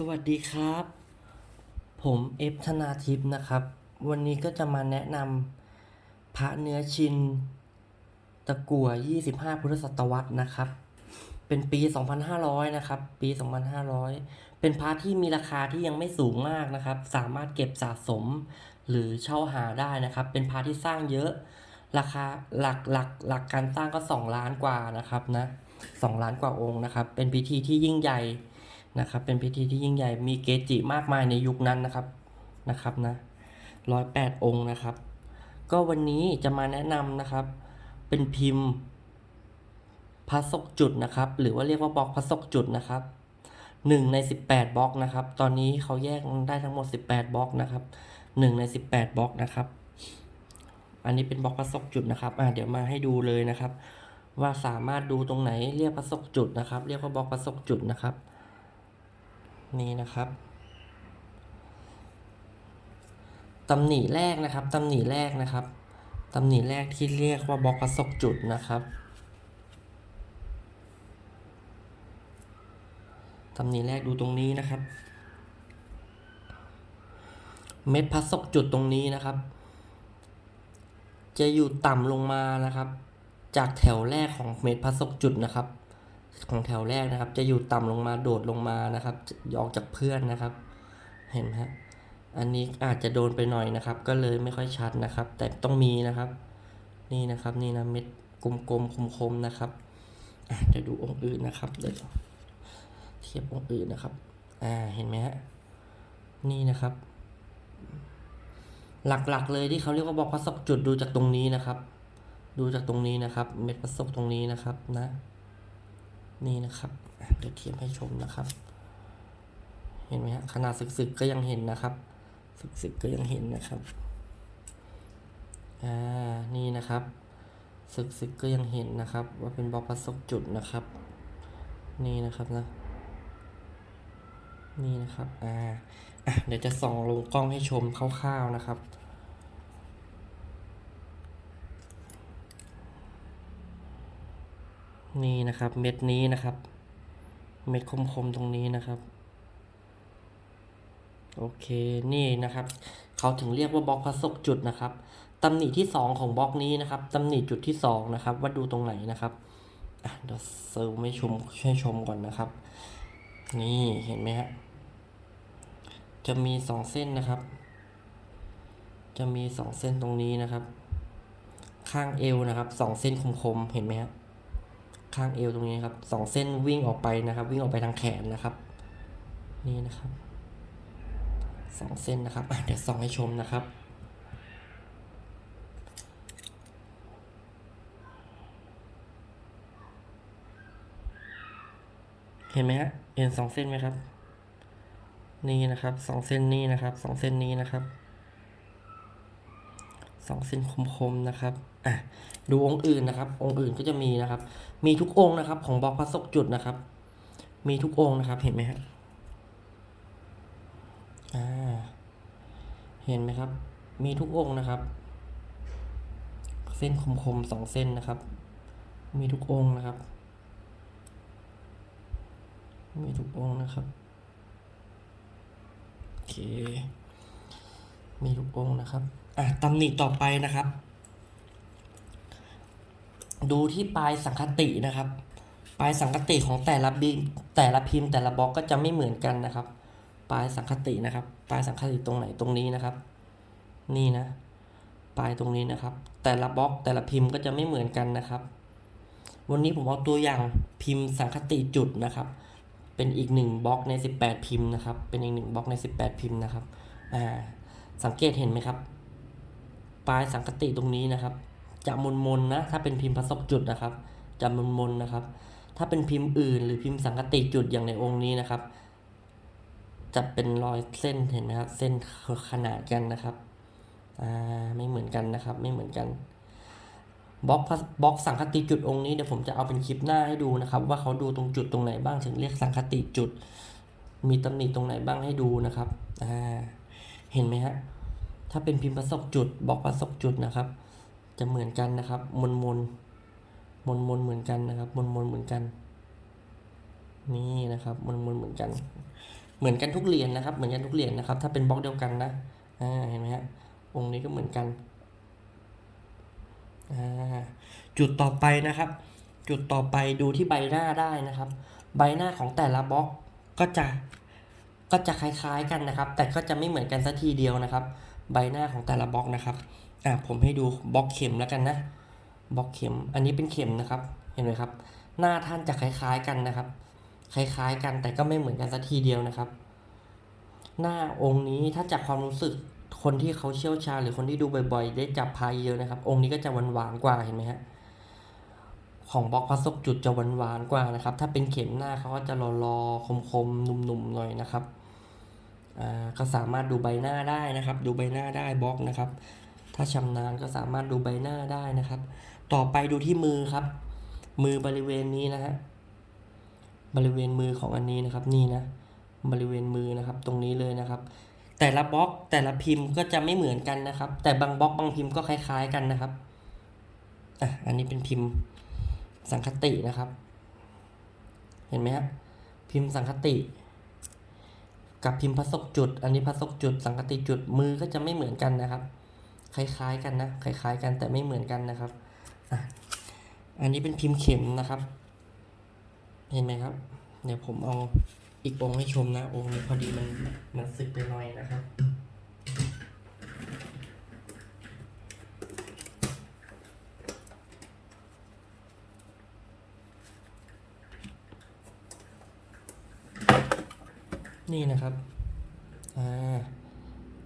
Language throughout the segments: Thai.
สวัสดีครับ ผมเอฟธนาทิพย์นะครับ วันนี้ก็จะมาแนะนำพระเนื้อชิน ตะกั่ว 25 พุทธศตวรรษนะครับ เป็นปี 2500 นะครับ ปี 2500 เป็นพระที่มีราคาที่ยังไม่สูงมากนะครับ สามารถเก็บสะสมหรือเช่าหาได้นะครับ เป็นพระที่สร้างเยอะ ราคาหลักหลักหลักการสร้างก็ 2 ล้านกว่านะครับนะ2ล้านกว่าองค์นะครับ เป็นพิธีที่ยิ่งใหญ่ นะครับ เป็นพิธีที่ยิ่งใหญ่มีเกจิมากมายในยุคนั้นนะครับนะครับนะร้อยแปดองค์นะครับ ก็วันนี้จะมาแนะนำนะครับ เป็นพิมพ์พระศกจุดนะครับ หรือว่าเรียกว่าบล็อกพระศกจุดนะครับหนึ่งในสิบแปดบล็อกนะครับ ตอนนี้เขาแยกได้ทั้งหมดสิบแปดบล็อกนะครับหนึ่งในสิบแปดบล็อกนะครับ อันนี้เป็นบล็อกพระศกจุดนะครับอ่าเดี๋ยวมาให้ดูเลยนะครับ ว่าสามารถดูตรงไหนเรียกพระศกจุดนะครับ เรียกว่าบล็อกพระศกจุดนะครับ นี่นะครับตำหนิแรกนะครับตำหนิแรกนะครับตำหนิแรกที่เรียกว่าบล็อกประสกจุดนะครับตำหนิแรกดูตรงนี้นะครับ เม็ดพัสกจุดตรงนี้นะครับ จะอยู่ต่ำลงมานะครับ จากแถวแรกของเม็ดพัสกจุดนะครับ ของแถวแรกนะครับ จะอยู่ต่ำลงมาโดดลงมานะครับออกจากเพื่อนนะครับ เห็นไหมฮะอันนี้อาจจะโดนไปหน่อยนะครับ ก็เลยไม่ค่อยชัดนะครับ แต่ต้องมีนะครับ นี่นะครับนี่นะเม็ดกลมๆคมๆนะครับอะเดี๋ยวดูองค์อื่นนะครับเดี๋ยวเทียบองค์อื่นนะครับ อ่าเห็นไหมฮะนี่นะครับ หลักๆเลยที่เขาเรียกว่าบอกพระศกจุดดูจากตรงนี้นะครับ ดูจากตรงนี้นะครับ เม็ดพระศกตรงนี้นะครับนะ นี่นะครับเดี๋ยวเทียบให้ชมนะครับ เห็นไหมฮะขนาดสึกๆก็ยังเห็นนะครับ สึกๆก็ยังเห็นนะครับอ่านี่นะครับ สึกๆก็ยังเห็นนะครับ ว่าเป็นบล็อกประสบจุดนะครับ นี่นะครับนะนี่นะครับอ่าเดี๋ยวจะส่องลงกล้องให้ชมคร่าวๆนะครับ นี่นะครับเม็ดนี้นะครับ เม็ดคมๆตรงนี้นะครับ โอเคนี่นะครับ เขาถึงเรียกว่าบล็อกพระศกจุดนะครับตำหนิที่สองของบล็อกนี้นะครับตำหนิจุดที่สองนะครับ ว่าดูตรงไหนนะครับเดี๋ยวเซิร์ไม่ชมให้ชมก่อนนะครับ นี่เห็นไหมฮะจะมีสองเส้นนะครับ จะมีสองเส้นตรงนี้นะครับ ข้างเอวนะครับสองเส้นคมๆเห็นไหมฮะ ข้างเอวตรงนี้ครับสองเส้นวิ่งออกไปนะครับ วิ่งออกไปทางแขนนะครับ นี่นะครับสองเส้นนะครับเดี๋ยวส่องให้ชมนะครับเห็นไหมฮะเห็นสองเส้นไหมครับ นี่นะครับสองเส้นนี้นะครับสองเส้นนี้นะครับ สองเส้นคมๆนะครับอะดูองค์อื่นนะครับ องค์อื่นก็จะมีนะครับ มีทุกองค์นะครับ ของบล็อกพระศกจุดนะครับ มีทุกองค์นะครับเห็นไหมฮะอ่าเห็นไหมครับ มีทุกองค์นะครับ เส้นคมๆสองเส้นนะครับ มีทุกองค์นะครับ มีทุกองค์นะครับโอเคมีทุกองค์นะครับ อะตำหนิต่อไปนะครับ ดูที่ปลายสังคตินะครับ ปลายสังคติของแต่ละบีแต่ละพิมพ์แต่ละบล็อกก็จะไม่เหมือนกันนะครับ ปลายสังคตินะครับ ปลายสังคติตรงไหนตรงนี้นะครับ นี่นะ ปลายตรงนี้นะครับ แต่ละบล็อกแต่ละพิมพ์ก็จะไม่เหมือนกันนะครับ วันนี้ผมเอาตัวอย่างพิมพ์สังคติจุดนะครับ เป็นอีกหนึ่งบล็อกใน 18 พิมพ์นะครับ เป็นอีกหนึ่งบล็อกใน 18 พิมพ์นะครับอ่าสังเกตเห็นไหมครับ ปลายสังคติตรงนี้นะครับ จะมนมนนะ ถ้าเป็นพิมพ์พระศกจุดนะครับ จะมนมนนะครับ ถ้าเป็นพิมพ์อื่น หรือพิมพ์สังคติจุดอย่างในองค์นี้นะครับ จะเป็นรอยเส้นเห็นไหมครับ เส้นขนาดกันนะครับอ่าไม่เหมือนกันนะครับ ไม่เหมือนกันบล็อกบล็อกสังคติจุดองค์นี้เดี๋ยวผมจะเอาเป็นคลิปหน้าให้ดูนะครับ ว่าเขาดูตรงจุดตรงไหนบ้างถึงเรียกสังคติจุด มีตำหนิตรงไหนบ้างให้ดูนะครับอ่าเห็นไหมฮะ ถ้าเป็นพิมพ์ประสบจุดบล็อกประสบจุดนะครับ จะเหมือนกันนะครับ มนมนมนมนเหมือนกันนะครับ มนมนเหมือนกัน นี่นะครับ มนมนเหมือนกัน เหมือนกันทุกเหรียญนะครับ เหมือนกันทุกเหรียญนะครับ ถ้าเป็นบล็อกเดียวกันนะอ่าเห็นไหมฮะองค์นี้ก็เหมือนกันอ่าจุดต่อไปนะครับ จุดต่อไปดูที่ใบหน้าได้นะครับ ใบหน้าของแต่ละบล็อกก็จะก็จะคล้ายๆกันนะครับ แต่ก็จะไม่เหมือนกันสัทีเดียวนะครับ ใบหน้าของแต่ละบล็อกนะครับอะผมให้ดูบล็อกเข็มแล้วกันนะบล็อกเข็ม อันนี้เป็นเข็มนะครับ เห็นไหมครับ หน้าท่านจะคล้ายๆกันนะครับ คล้ายๆกันแต่ก็ไม่เหมือนกันสักทีเดียวนะครับ หน้าองค์นี้ถ้าจากความรู้สึกคนที่เขาเชี่ยวชาญหรือคนที่ดูบ่อยๆ ได้จับพายเยอะนะครับ องค์นี้ก็จะหวานๆกว่าเห็นไหมฮะของบล็อกพระศกจุดจะหวานๆกว่านะครับ ถ้าเป็นเข็มหน้าเขาก็จะรอๆคมๆนุ่มๆหน่อยนะครับ ก็สามารถดูใบหน้าได้นะครับ ดูใบหน้าได้บล็อกนะครับ ถ้าชำนาญก็สามารถดูใบหน้าได้นะครับ ต่อไปดูที่มือครับ มือบริเวณนี้นะฮะบริเวณมือของอันนี้นะครับนี่นะ บริเวณมือนะครับตรงนี้เลยนะครับ แต่ละบล็อกแต่ละพิมพ์ก็จะไม่เหมือนกันนะครับ แต่บางบล็อกบางพิมพ์ก็คล้าย ๆกันนะครับอะอันนี้เป็นพิมพ์สังคตินะครับ เห็นไหมครับพิมพ์สังคติ กับพิมพ์พระศกจุด อันนี้พระศกจุด สังกติจุดมือก็จะไม่เหมือนกันนะครับ คล้ายๆกันนะคล้ายๆกันแต่ไม่เหมือนกันนะครับอันนี้เป็นพิมพ์เข็มนะครับ เห็นไหมครับ เดี๋ยวผมเอาอีกองให้ชมนะองค์นี้พอดีมันมันสึกไปหน่อยนะครับ นี่นะครับ อ่า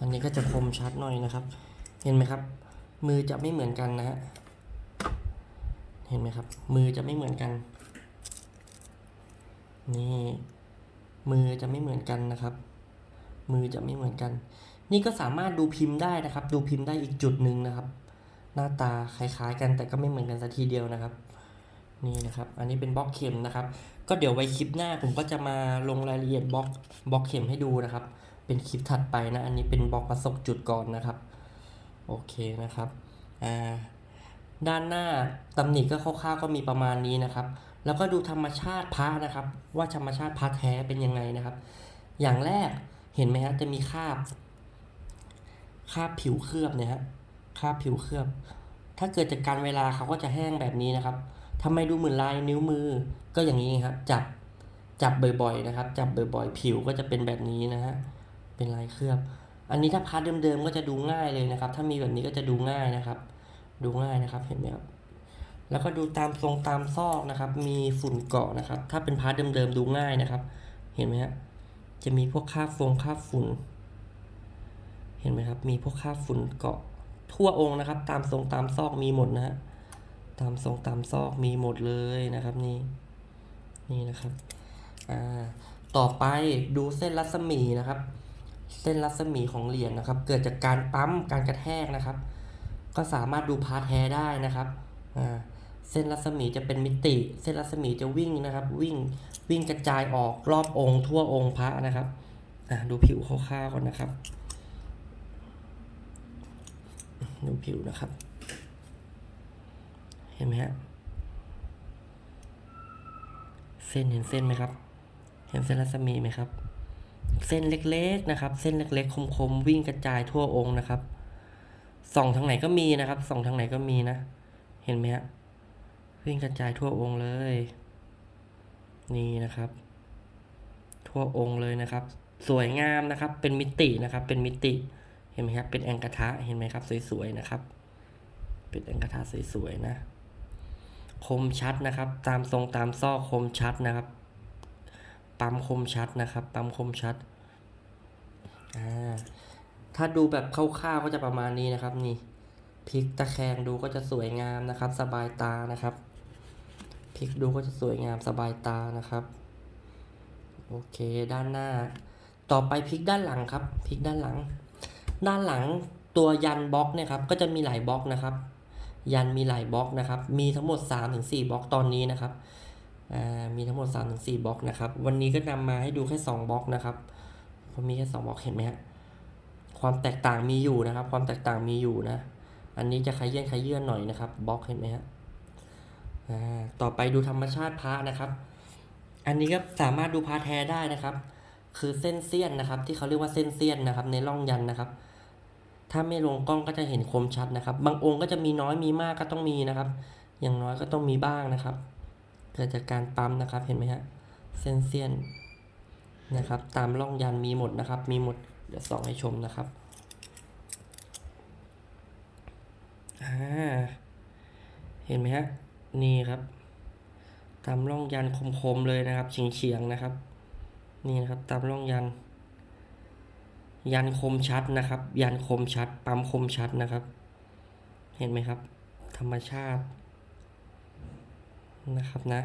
อันนี้ก็จะคมชัดหน่อยนะครับ เห็นไหมครับ มือจะไม่เหมือนกันนะฮะ เห็นไหมครับ มือจะไม่เหมือนกัน นี่ มือจะไม่เหมือนกันนะครับ มือจะไม่เหมือนกัน นี่ก็สามารถดูพิมพ์ได้นะครับ ดูพิมพ์ได้อีกจุดหนึ่งนะครับ หน้าตาคล้ายๆกันแต่ก็ไม่เหมือนกันสักทีเดียวนะครับ นี่นะครับ อันนี้เป็นบล็อกเข็มนะครับ ก็เดี๋ยวไว้คลิปหน้าผมก็จะมาลงรายละเอียดบล็อกบล็อกเข็มให้ดูนะครับ เป็นคลิปถัดไปนะ อันนี้เป็นบล็อกประสบจุดก่อนนะครับ โอเคนะครับ อ่า ด้านหน้าตำหนิก็คร่าวๆก็มีประมาณนี้นะครับ แล้วก็ดูธรรมชาติพระนะครับ ว่าธรรมชาติพระแท้เป็นยังไงนะครับ อย่างแรกเห็นไหมฮะจะมีคราบ คราบผิวเคลือบเนี่ยฮะ คราบผิวเคลือบ ถ้าเกิดจากการเวลาเขาก็จะแห้งแบบนี้นะครับ ทำไมดูเหมือนลายนิ้วมือ ก็อย่างนี้ครับ จับจับบ่อยๆนะครับ จับบ่อยๆ ผิวก็จะเป็นแบบนี้นะฮะเป็นลายเคลือบ อันนี้ถ้าพาร์ทเดิมๆก็จะดูง่ายเลยนะครับ ถ้ามีแบบนี้ก็จะดูง่ายนะครับ ดูง่ายนะครับเห็นไหมครับแล้วก็ดูตามทรงตามซอกนะครับ มีฝุ่นเกาะนะครับ ถ้าเป็นพาร์ทเดิมๆดูง่ายนะครับ เห็นไหมฮะจะมีพวกคราบฟงคราบฝุ่น เห็นไหมครับ มีพวกคราบฝุ่นเกาะทั่วองค์นะครับ ตามทรงตามซอกมีหมดนะฮะ ตามทรงตามซอกมีหมดเลยนะครับนี่นี่นะครับอ่าต่อไปดูเส้นรัศมีนะครับ เส้นรัศมีของเหรียญนะครับ เกิดจากการปั๊มการกระแทกนะครับ ก็สามารถดูพาร์ทแท้ได้นะครับอ่าเส้นรัศมีจะเป็นมิติ เส้นรัศมีจะวิ่งนะครับ วิ่งวิ่งกระจายออกรอบองค์ทั่วองค์พระนะครับอ่าดูผิวคร่าวๆก่อนนะครับ ดูผิวนะครับ ห็นไหมฮะเส้นเห็นเส้นไหมครับ เห็นเส้นรัศมีไหมครับ เส้นเล็กๆนะครับ เส้นเล็กๆ คมๆ วิ่งกระจายทั่วองค์นะครับส่องทางไหนก็มีนะครับส่องทางไหนก็มีนะ เห็นไหมฮะวิ่งกระจายทั่วองค์เลย นี่นะครับ ทั่วองค์เลยนะครับ สวยงามนะครับ เป็นมิตินะครับ เป็นมิติ เห็นไหมครับ เป็นแองกระทะ เห็นไหมครับ สวยๆนะครับ เป็นแองกระทะสวยๆนะ คมชัดนะครับ ตามทรงตามซอกคมชัดนะครับ ปั๊มคมชัดนะครับ ปั๊มคมชัดอ่าถ้าดูแบบคร่าวๆก็จะประมาณนี้นะครับ นี่พลิกตะแคงดูก็จะสวยงามนะครับ สบายตานะครับพลิกดูก็จะสวยงามสบายตานะครับ โอเคด้านหน้า ต่อไปพลิกด้านหลังครับพลิกด้านหลัง ด้านหลังตัวยันบล็อกเนี่ยครับก็จะมีหลายบล็อกนะครับ ยันมีหลายบล็อกนะครับ มีทั้งหมด 3-4บล็อกตอนนี้นะครับอ่ามีทั้งหมด 3-4บล็อกนะครับ วันนี้ก็นำมาให้ดูแค่ 2บล็อกนะครับเพราะมีแค่ 2บล็อกเห็นไหมฮะความแตกต่างมีอยู่นะครับ ความแตกต่างมีอยู่นะ อันนี้จะขยื่นขยื่นหน่อยนะครับบล็อกเห็นไหมฮะอ่าต่อไปดูธรรมชาติพระนะครับ อันนี้ก็สามารถดูพระแท้ได้นะครับ คือเส้นเสี้ยนนะครับ ที่เขาเรียกว่าเส้นเสี้ยนนะครับ ในร่องยันนะครับ ถ้าไม่ลงกล้องก็จะเห็นคมชัดนะครับ บางองค์ก็จะมีน้อยมีมากก็ต้องมีนะครับ อย่างน้อยก็ต้องมีบ้างนะครับ เกิดจากการปั๊มนะครับเห็นไหมฮะเส้นเสี้ยนนะครับ ตามร่องยันมีหมดนะครับ มีหมดเดี๋ยวส่องให้ชมนะครับอ่าเห็นไหมฮะนี่ครับ ตามร่องยันคมๆเลยนะครับเฉียงๆนะครับ นี่นะครับ ตามร่องยัน ยันคมชัดนะครับ ยันคมชัด ปั๊มคมชัดนะครับ เห็นไหมครับ ธรรมชาตินะครับนะ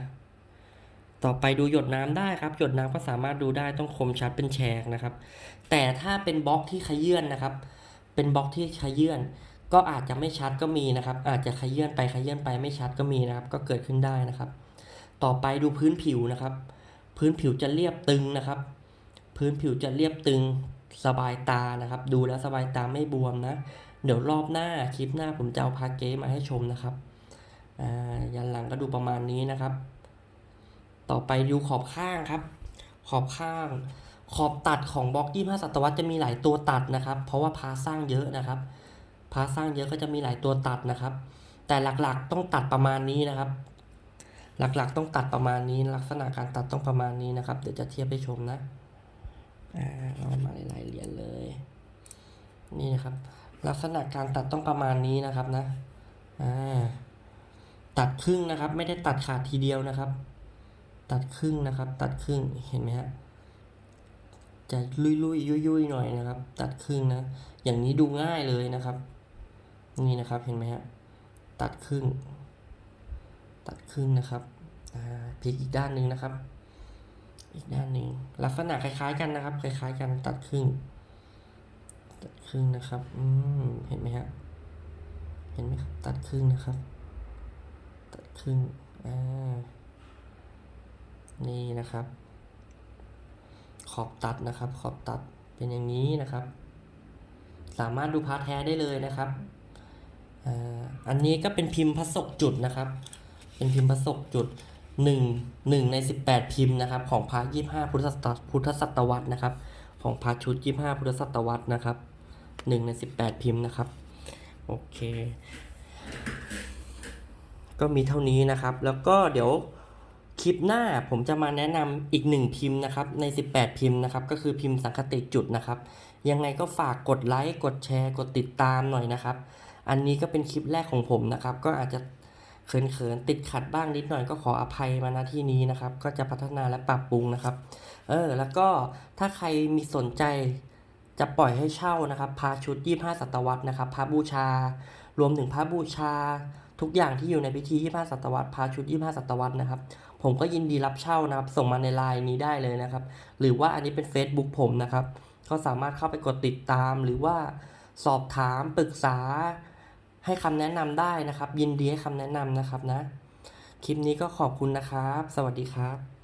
ต่อไปดูหยดน้ำได้ครับ หยดน้ำก็สามารถดูได้ต้องคมชัดเป็นแฉกนะครับ แต่ถ้าเป็นบล็อกที่ขยื่นนะครับ เป็นบล็อกที่ขยื่นก็อาจจะไม่ชัดก็มีนะครับ อาจจะขยื่นไปขยื่นไปไม่ชัดก็มีนะครับ ก็เกิดขึ้นได้นะครับ ต่อไปดูพื้นผิวนะครับ พื้นผิวจะเรียบตึงนะครับ พื้นผิวจะเรียบตึง สบายตานะครับ ดูแล้วสบายตาไม่บวมนะ เดี๋ยวรอบหน้าคลิปหน้าผมจะเอาพาเก๊มาให้ชมนะครับอ่ายันหลังก็ดูประมาณนี้นะครับ ต่อไปดูขอบข้างครับ ขอบข้าง ขอบตัดของบล็อกยี่ห้าศตวรรษจะมีหลายตัวตัดนะครับ เพราะว่าพาสร้างเยอะนะครับ พาสร้างเยอะก็จะมีหลายตัวตัดนะครับ แต่หลักๆต้องตัดประมาณนี้นะครับ หลักๆต้องตัดประมาณนี้ ลักษณะการตัดต้องประมาณนี้นะครับ เดี๋ยวจะเทียบให้ชมนะ อ่าเรามาหลายๆเหรียญเลย นี่นะครับ ลักษณะการตัดต้องประมาณนี้นะครับนะอ่าตัดครึ่งนะครับ ไม่ได้ตัดขาดทีเดียวนะครับ ตัดครึ่งนะครับ ตัดครึ่งเห็นไหมฮะจะลุยลุยยุยยุยๆหน่อยนะครับ ตัดครึ่งนะ อย่างนี้ดูง่ายเลยนะครับ นี่นะครับเห็นไหมฮะตัดครึ่ง ตัดครึ่งนะครับพลิกอีกด้านหนึ่งนะครับ อีกด้านหนึ่งลักษณะคล้ายๆกันนะครับ คล้ายๆกันตัดครึ่ง ตัดครึ่งนะครับ อืมเห็นไหมฮะเห็นไหมครับ ตัดครึ่งนะครับ ตัดครึ่งอ่านี่นะครับ ขอบตัดนะครับ ขอบตัดเป็นอย่างนี้นะครับ สามารถดูพาร์ทแท้ได้เลยนะครับอ่าอันนี้ก็เป็นพิมพ์พระศกจุดนะครับ เป็นพิมพ์พระศกจุด หนึ่งหนึ่งในสิบแปดพิมพ์นะครับ ของพระยี่ห้าพุทธศตพุทธศตวรรษนะครับ ของพระชุดยี่ห้าพุทธศตวรรษนะครับหนึ่งในสิบแปดพิมพ์นะครับ โอเค ก็มีเท่านี้นะครับ แล้วก็เดี๋ยวคลิปหน้าผมจะมาแนะนำอีกหนึ่งพิมพ์นะครับ ใน 18 พิมพ์นะครับ ก็คือพิมพ์สังคติจุดนะครับ ยังไงก็ฝากกดไลค์ กดแชร์ กดติดตามหน่อยนะครับ อันนี้ก็เป็นคลิปแรกของผมนะครับ ก็อาจจะ เขินๆติดขัดบ้างนิดหน่อยก็ขออภัยมาณที่นี้นะครับ ก็จะพัฒนาและปรับปรุงนะครับ เออแล้วก็ถ้าใครมีสนใจจะปล่อยให้เช่านะครับพาชุด 25 ศตวรรษนะครับพระบูชา รวมถึงพระบูชา ทุกอย่างที่อยู่ในพิธี 25 ศตวรรษพาชุด 25 ศตวรรษนะครับ ผมก็ยินดีรับเช่านะครับ ส่งมาในไลน์นี้ได้เลยนะครับ หรือว่าอันนี้เป็น Facebook ผมนะครับ ก็สามารถเข้าไปกดติดตามหรือว่าสอบถามปรึกษา ให้คำแนะนำได้นะครับ ยินดีให้คำแนะนำนะครับนะ คลิปนี้ก็ขอบคุณนะครับ สวัสดีครับ